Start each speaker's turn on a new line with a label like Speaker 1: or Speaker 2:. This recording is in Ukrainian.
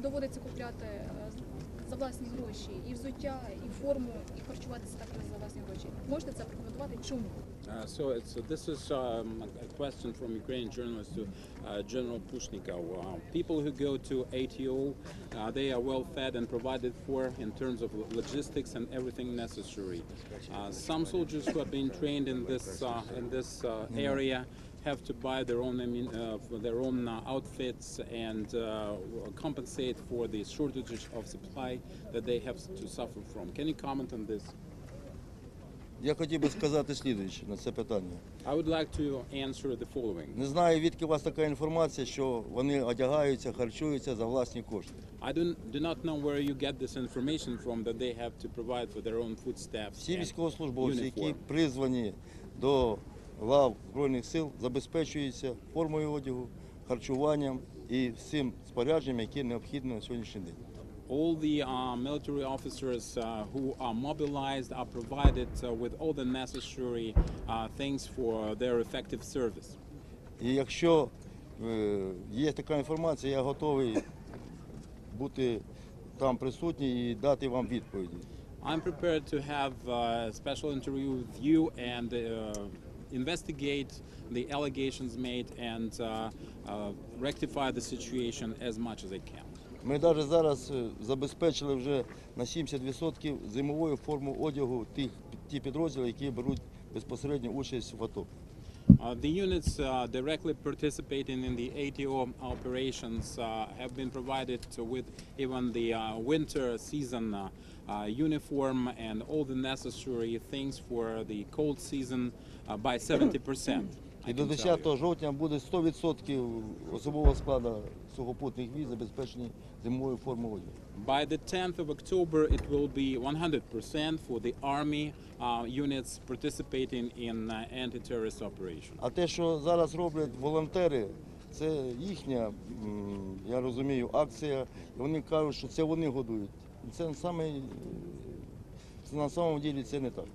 Speaker 1: доводиться купляти е, за власні гроші і взуття, і форму, і харчуватися також за власні гроші. Можете це прокоментувати? Чому?
Speaker 2: Uh, so it's, uh, this is um, a question from Ukrainian journalist to uh, General Pushnikov. Uh, people who go to ATO, uh, they are well fed and provided for in terms of logistics and everything necessary. Uh, some soldiers who have been trained in this uh, in this uh, area Have to buy their own uh, their own uh, outfits and uh, compensate for the shortage of supply that they have to suffer from. Can you comment on this?
Speaker 3: Я хотів би сказати слідуюче на це питання.
Speaker 2: I would like to answer the following.
Speaker 3: Не знаю, відки у вас така інформація, що вони одягаються, харчуються за власні кошти.
Speaker 2: I do, do not know where you get this information from that they have to provide for their own foodstuffs.
Speaker 3: Всі військовослужбовці, які призвані до лав Збройних сил, забезпечуються формою одягу, харчуванням і всім спорядженням, яке необхідно на сьогоднішній день.
Speaker 2: All the uh, military officers uh, who are mobilized are provided uh, with all the necessary uh, things for their effective service.
Speaker 3: І якщо е, є така інформація, я готовий бути там присутній і дати вам відповіді.
Speaker 2: I'm prepared to have a special interview with you and uh, investigate the allegations made and uh, uh, rectify the situation as much as I can.
Speaker 3: Ми навіть зараз е, забезпечили вже на 70% зимовою форму одягу тих ті підрозділи, які беруть безпосередню участь в АТО.
Speaker 2: Uh, the units uh, directly participating in the ATO operations uh, have been provided with even the uh, winter season uh, uh, uniform and all the necessary things for the cold season uh, by 70%.
Speaker 3: І до 10 жовтня буде 100% особового складу сухопутних військ забезпечені зимовою формою одягу.
Speaker 2: By the 10th of October, it will be 100% for the Army uh, units participating in uh, anti-terrorist operation.
Speaker 3: А те, що зараз роблять волонтери, це їхня, м, я розумію, акція. І вони кажуть, що це вони годують. Це саме е, це на самом ділі це не так.